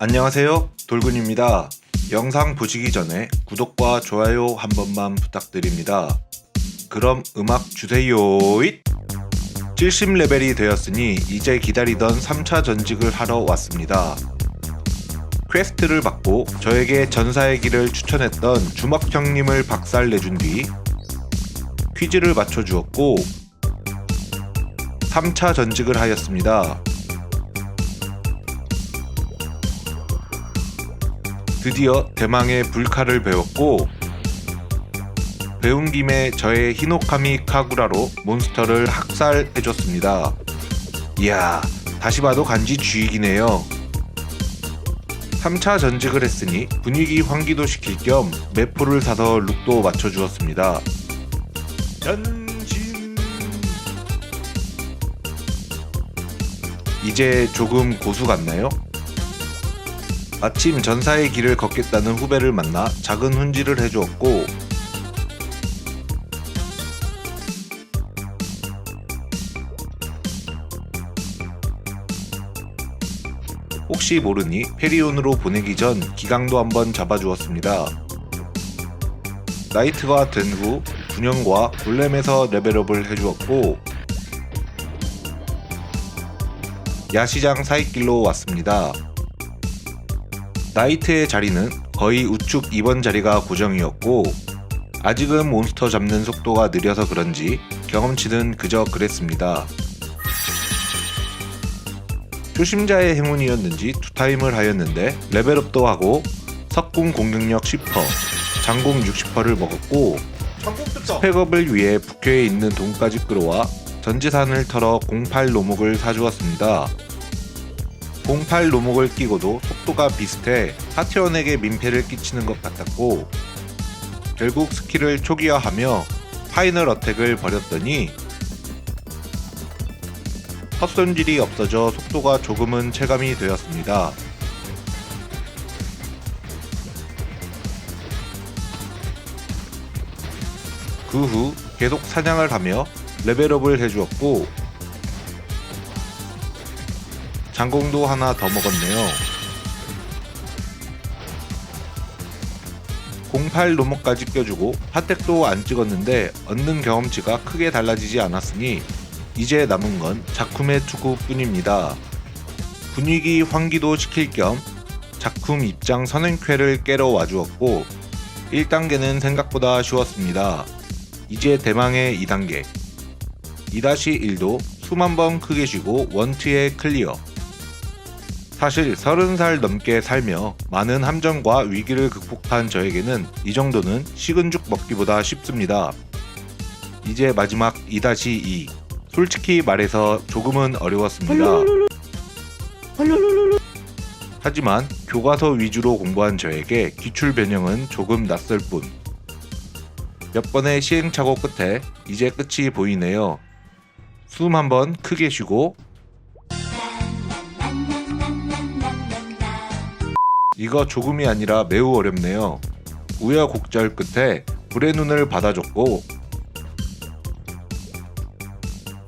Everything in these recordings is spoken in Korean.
안녕하세요. 돌근입니다. 영상 보시기 전에 구독과 좋아요 한 번만 부탁드립니다. 그럼 음악 주세요. 70레벨이 되었으니 이제 기다리던 3차 전직을 하러 왔습니다. 퀘스트를 받고 저에게 전사의 길을 추천했던 주먹 형님을 박살 내준 뒤 퀴즈를 맞춰 주었고 3차 전직을 하였습니다. 드디어 대망의 불칼을 배웠고 배운 김에 저의 히노카미 카구라로 몬스터를 학살해줬습니다. 이야, 다시 봐도 간지 쥐이기네요. 3차 전직을 했으니 분위기 환기도 시킬 겸 매포를 사서 룩도 맞춰주었습니다. 전진! 이제 조금 고수 같나요? 마침 전사의 길을 걷겠다는 후배를 만나 작은 훈지를 해주었고 혹시 모르니 페리온으로 보내기 전 기강도 한번 잡아주었습니다. 나이트가 된후 군영과 골렘에서 레벨업을 해주었고 야시장 사이길로 왔습니다. 나이트의 자리는 거의 우측 2번 자리가 고정이었고 아직은 몬스터 잡는 속도가 느려서 그런지 경험치는 그저 그랬습니다. 초심자의 행운이었는지 투타임을 하였는데 레벨업도 하고 석궁 공격력 10%, 장공 60%를 먹었고 스펙업을 위해 북해에 있는 돈까지 끌어와 전지산을 털어 08 로목을 사주었습니다. 08 로목을 끼고도 속도가 비슷해 하티원에게 민폐를 끼치는 것 같았고 결국 스킬을 초기화하며 파이널 어택을 벌였더니 헛손질이 없어져 속도가 조금은 체감이 되었습니다. 그 후 계속 사냥을 하며 레벨업을 해주었고 장공도 하나 더 먹었네요. 08 로모까지 껴주고 핫택도 안 찍었는데 얻는 경험치가 크게 달라지지 않았으니 이제 남은 건 작품의 투구뿐입니다. 분위기 환기도 시킬 겸 작품 입장 선행쾌를 깨러 와주었고 1단계는 생각보다 쉬웠습니다. 이제 대망의 2단계 2-1도 수만 번 크게 쉬고 원트에 클리어 사실 30살 넘게 살며 많은 함정과 위기를 극복한 저에게는 이 정도는 식은 죽 먹기보다 쉽습니다. 이제 마지막 2-2 솔직히 말해서 조금은 어려웠습니다. 하지만 교과서 위주로 공부한 저에게 기출 변형은 조금 낯설 뿐. 몇 번의 시행착오 끝에 이제 끝이 보이네요. 숨 한번 크게 쉬고 이거 조금이 아니라 매우 어렵네요. 우여곡절 끝에 불의 눈을 받아줬고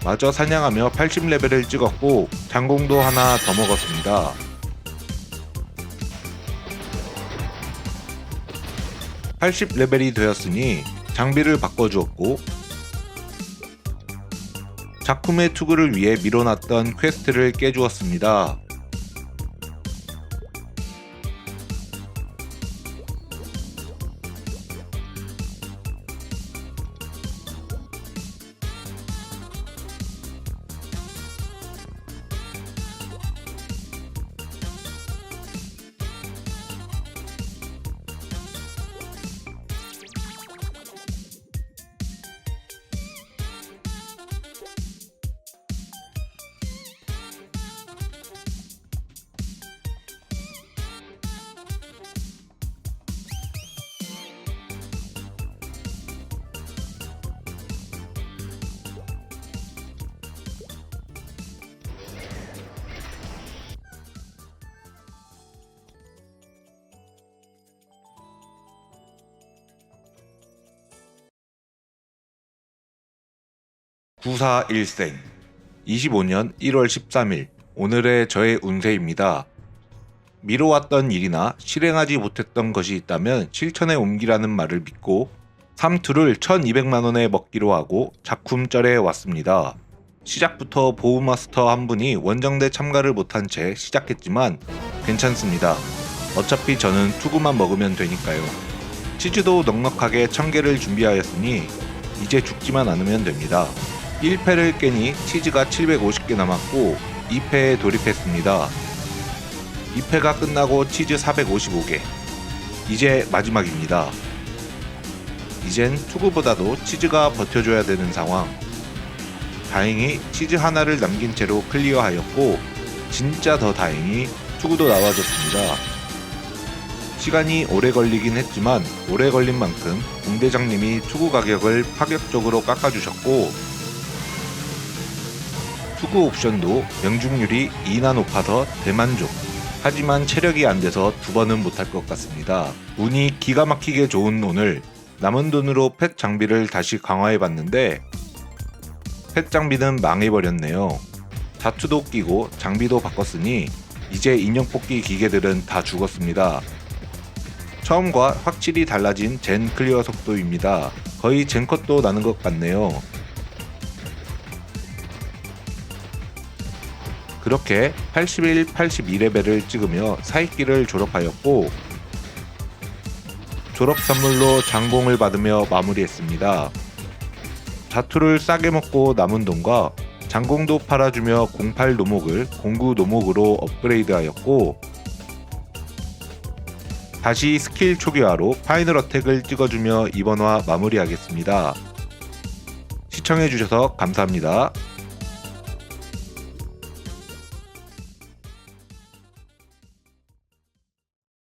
마저 사냥하며 80레벨을 찍었고 장공도 하나 더 먹었습니다. (80 레벨이) 되었으니 장비를 바꿔주었고 작품의 투구를 위해 밀어놨던 퀘스트를 깨주었습니다. 구사 일생 25년 1월 13일 오늘의 저의 운세입니다. 미뤄왔던 일이나 실행하지 못했던 것이 있다면 실천에 옮기라는 말을 믿고 3투를 1200만 원에 먹기로 하고 작품절에 왔습니다. 시작부터 보우마스터 한 분이 원정대 참가를 못한 채 시작했지만 괜찮습니다. 어차피 저는 투구만 먹으면 되니까요. 치즈도 넉넉하게 1000개를 준비하였으니 이제 죽지만 않으면 됩니다. 1패를 깨니 치즈가 750개 남았고 2패에 돌입했습니다. 2패가 끝나고 치즈 455개. 이제 마지막입니다. 이젠 투구보다도 치즈가 버텨줘야 되는 상황. 다행히 치즈 하나를 남긴 채로 클리어하였고 진짜 더 다행히 투구도 나와줬습니다. 시간이 오래 걸리긴 했지만 오래 걸린 만큼 공대장님이 투구 가격을 파격적으로 깎아주셨고 투구 옵션도 명중률이 2나 높아서 대만족. 하지만 체력이 안 돼서 두 번은 못할 것 같습니다. 운이 기가 막히게 좋은 오늘 남은 돈으로 펫 장비를 다시 강화해 봤는데 펫 장비는 망해버렸네요. 자투도 끼고 장비도 바꿨으니 이제 인형 뽑기 기계들은 다 죽었습니다. 처음과 확실히 달라진 젠 클리어 속도입니다. 거의 젠컷도 나는 것 같네요. 그렇게 81, 82레벨을 찍으며 사익기를 졸업하였고 졸업 선물로 장공을 받으며 마무리했습니다. 자투를 싸게 먹고 남은 돈과 장공도 팔아주며 08 노목을 09 노목으로 업그레이드하였고 다시 스킬 초기화로 파이널 어택을 찍어주며 이번 화 마무리하겠습니다. 시청해주셔서 감사합니다.